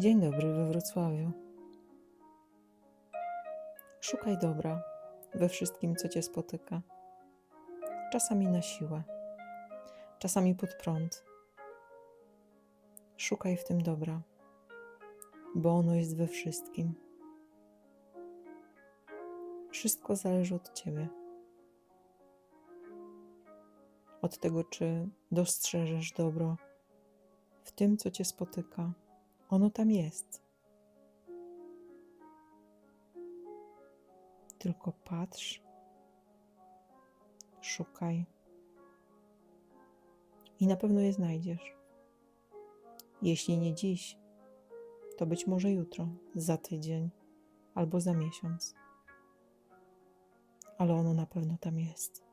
Dzień dobry we Wrocławiu. Szukaj dobra we wszystkim, co cię spotyka. Czasami na siłę, czasami pod prąd. Szukaj w tym dobra, bo ono jest we wszystkim. Wszystko zależy od ciebie. Od tego, czy dostrzeżesz dobro w tym, co cię spotyka. Ono tam jest. Tylko patrz, szukaj i na pewno je znajdziesz. Jeśli nie dziś, to być może jutro, za tydzień albo za miesiąc. Ale ono na pewno tam jest.